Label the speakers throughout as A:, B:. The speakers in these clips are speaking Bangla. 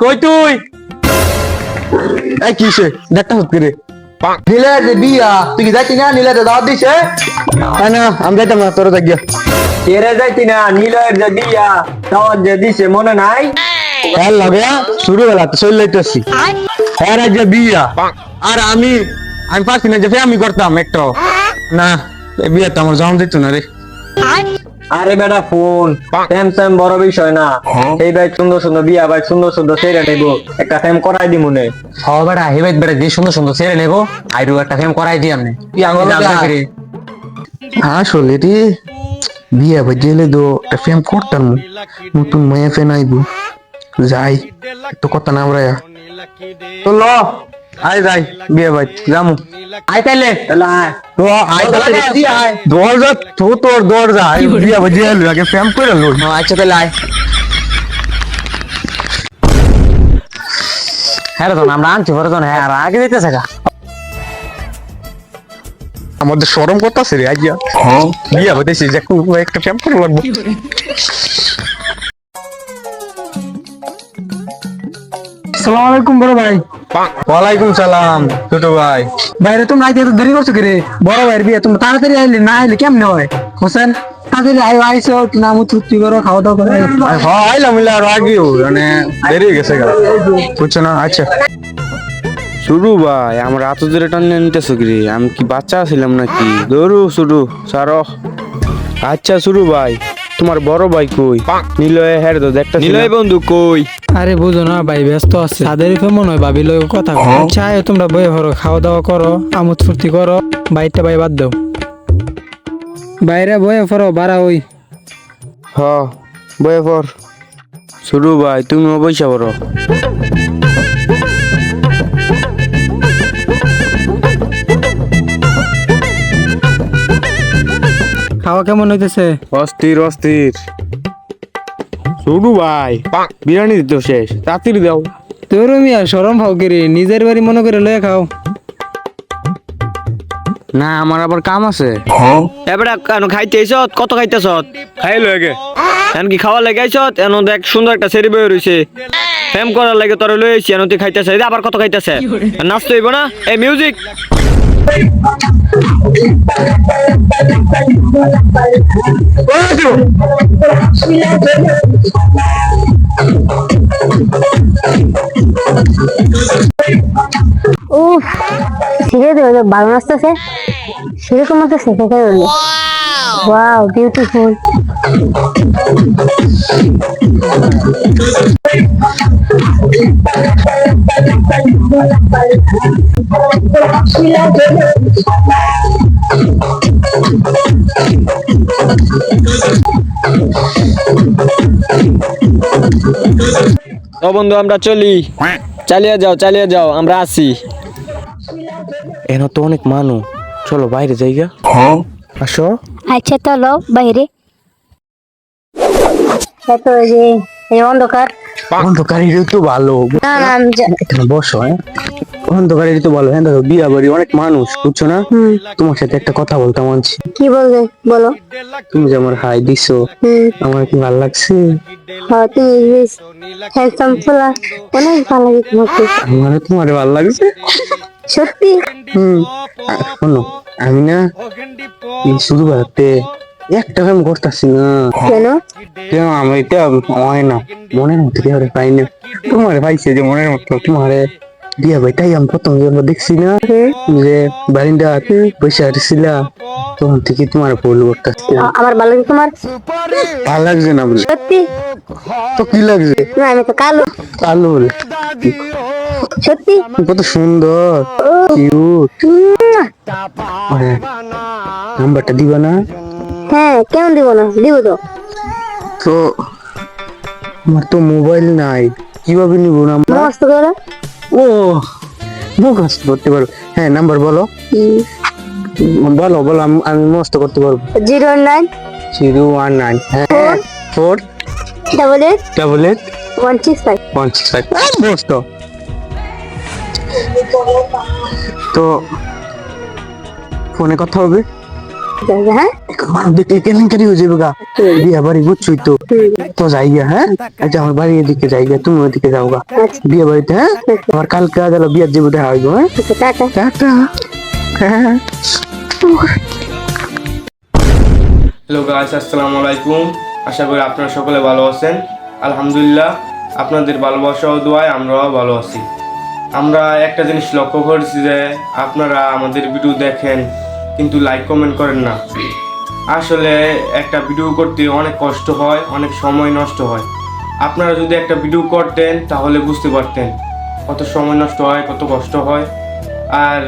A: কই তুই? এই কিসে দেখটা হচ্ছে রে
B: নীলা যে বিয়া তুই কি যাচ্ছি না? নীলা দাওয়াত দিছে।
A: তাই না আমি যাইতাম না তোর যাই
C: এরে যাইতি না নীলয়ের যে বিয়া দাওয়াত যে দিছে মনে নাই?
A: হ্যাঁ লাগে শুরু বেলা তো চলে যাইতেছি। হ্যাঁ যে বিয়া। আর আমি আমি পারছি না যে আমি করতাম একটু না এই তো আমার জমা দিত না রে।
C: আরে বেটা ফোন। স্যাম স্যাম বড় বিষয় না। এই ভাই সুন্দর সুন্দর বিয়া ভাই সুন্দর সুন্দর সেরে নেব। একটা ফ্যাম করাই দি মনে।
D: হ্যাঁ বেটা হেবে বেটা যে সুন্দর সুন্দর ছেড়ে নেব আইরু একটা ফেম করাই দিই আমনে
A: আসলে রে বিয়া বাজেলে তো একটা ফেম করতাম। নতুন মায়া ফেন আইব যাই তো কথা না আমরা তো ল। আয় যাই বিয়া ভাই যামু।
D: আই তাইলে।
C: তাহলে আয়।
A: তো আয় তাহলে দরজা তো তোর দরজা। আয় বিয়া বাজে এলো আগে ফেম করে লো।
D: আচ্ছা তাহলে আয়। হ্যাঁ রে তখন আমরা আনছি পরে তখন হ্যাঁ আর আগে দিতেছে গা।
A: আমাদের শরম করতেছে রে আইয়া বিয়া বাজেছি যে একটা ফেম করে লাগবো।
B: সালাম আলাইকুম বড় ভাই।
A: ওয়ালাইকুম সালাম ছোট ভাই।
B: বাইরে তুমি আইতে এত দেরি করছ কি রে বড় ভাইয়ের বিয়া তুমি তাড়াতাড়ি আইলে না আইলে কেমনে হয়? হোসেন তাড়াতাড়ি আইও আইসো নাম করো খাওয়া দাওয়া করো।
A: হ্যাঁ আইলাম আর আগেও মানে দেরি হয়ে গেছে বুঝছ না? আচ্ছা।
E: শুরু ভাই আমরা এত দূরে টানলে নিতেছো কি রে? আমি কি বাচ্চা ছিলাম নাকি? দৌড়ু শুরু সারো আচ্ছা শুরু ভাই। তোমার বড় ভাই কই? নিলয় হ্যাঁ তো দেখটা নিলয় বন্ধু কই?
F: আরে বুঝো না ভাই ব্যস্ত আছে। তাদের মনে হয় ভাবি লোক কথা কয়। আচ্ছা তোমরা বয়ে ভরো খাওয়া দাওয়া করো আমোদ ফুর্তি করো বাইরটা ভাই বাদ দাও। বাইরে বয়ে ফরো বাড়া ওই।
E: হ বয়ে পর শুরু ভাই তুমি পয়সা বড়
F: খাওয়া কেমন হইতেছে?
E: অস্থির অস্থির। শুরু ভাই বিরিয়ানি দিত শেষ তাড়াতাড়ি দাও।
F: তোর মিয়া সরম ভাও কিরে নিজের বাড়ি মনে করে লয়ে খাও।
E: না আমার আবার কাম আছে।
C: এবারে কেন খাইতে আইছত কত খাইতেছত
E: খাই লো আগে
C: এখন কি খাওয়া লেগে আইছত এন দেখ সুন্দর একটা সেরি বয়ে রইছে ফ্যাম করার লাগে তোর লই আইছি এন তুই খাইতেছে। এই আবার কত খাইতেছে? নাচতে হইব না? এই মিউজিক
G: উফ সিরে তো ভালো নাচতেছে সেরকম মতো শেখে গেল। ওয়াও বিউটিফুল
C: ও বন্ধু আমরা চলি। চালিয়ে যাও চালিয়ে যাও আমরা আসি
E: এন তো অনেক মানুষ চলো বাইরে যাইগা আসো।
G: আচ্ছা চলো বাইরে। এত যে এই অন্ধকার।
A: অন্ধকারের তো ভালো।
G: না না আমি
A: বসো হ্যাঁ? অন্ধকারের তো ভালো হ্যাঁ? দেখো বিয়া বাড়ি অনেক মানুষ বুঝছ না? তোমার সাথে একটা কথা আনছি
G: কি বলবে? বলো।
A: তুমি যে আমার হাই দিছো আমার কি ভালো লাগছে?
G: হ্যাঁ তুমি হ্যান্ডসাম ফুলা। অনেক ভালো লাগে তোমাকে
A: আমার তোমার ভালো লাগছে?
G: সত্যি?
A: হুম। শোনো আমি না শুরু করতে একটা কাম করতেছি না।
G: কেন?
A: কেন? আমি এটা হয় না। মনের মতো কি হবে পাই না? তোমার পাইছে যে মনের মতো তোমারে বিয়া ভাই তাই আমি প্রথম যখন দেখছি না যে বারিন্দা বসে আসছিলা তখন থেকে তোমার ভুল করতেছি।
G: আমার ভালো লাগে তোমার?
A: ভালো লাগছে না বলে?
G: সত্যি?
A: তো কি লাগছে?
G: না আমি তো কালো।
A: কালো বলে?
G: সত্যি?
A: কত সুন্দর কিউট নাম্বারটা দিবা না?
G: হ্যাঁ কেমন দিব না? দিব তো।
A: তো আমার তো মোবাইল নাই। কীভাবে নিব নাম্বার
G: মস্ত করে
A: ও মুখস্থ করতে পারব। হ্যাঁ নাম্বার বলো। বলো বলো আমি মস্ত করতে পারব।
G: Zero nine.
A: Zero one nine হ্যাঁ। Four.
G: Double eight.
A: Double eight.
G: One six five.
A: One six five. মস্ত তো ফোনে কথা হবে?
G: হ্যাঁ
A: দেখলে কেলেঙ্কারি হয়ে যাবে গা বিয়া বাড়ি বুঝছই তো তো যাই গা হ্যাঁ আচ্ছা আমার বাড়ির দিকে যাই গা তুমি ওদিকে যাও গা বিয়ে বাড়িতে হ্যাঁ আমার কালকে আজ বিয়ার যাব দেখা হইব হ্যাঁ
G: আচ্ছা, টাটা
A: টাটা হ্যাঁ
E: হ্যালো গাইস আসসালামু আলাইকুম আশা করি আপনারা সকলে ভালো আছেন। আলহামদুলিল্লাহ আপনাদের ভালোবাসা ও দোয়ায় আমরাও ভালো আছি। আমরা একটা জিনিস লক্ষ্য করেছি যে আপনারা আমাদের ভিডিও দেখেন কিন্তু লাইক কমেন্ট করেন না। আসলে একটা ভিডিও করতে অনেক কষ্ট হয়, অনেক সময় নষ্ট হয়। আপনারা যদি একটা ভিডিও করতেন, তাহলে বুঝতে পারতেন কত সময় নষ্ট হয়, কত কষ্ট হয়। আর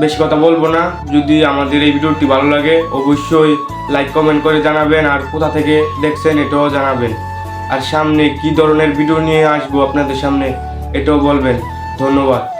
E: বেশি কথা বলব না, যদি আমাদের এই ভিডিওটি ভালো লাগে, অবশ্যই লাইক কমেন্ট করে জানাবেন। আর কোথা থেকে দেখছেন, এটাও জানাবেন। আর সামনে কি ধরনের ভিডিও নিয়ে আসব আপনাদের সামনে, এটাও বলবেন। ধন্যবাদ।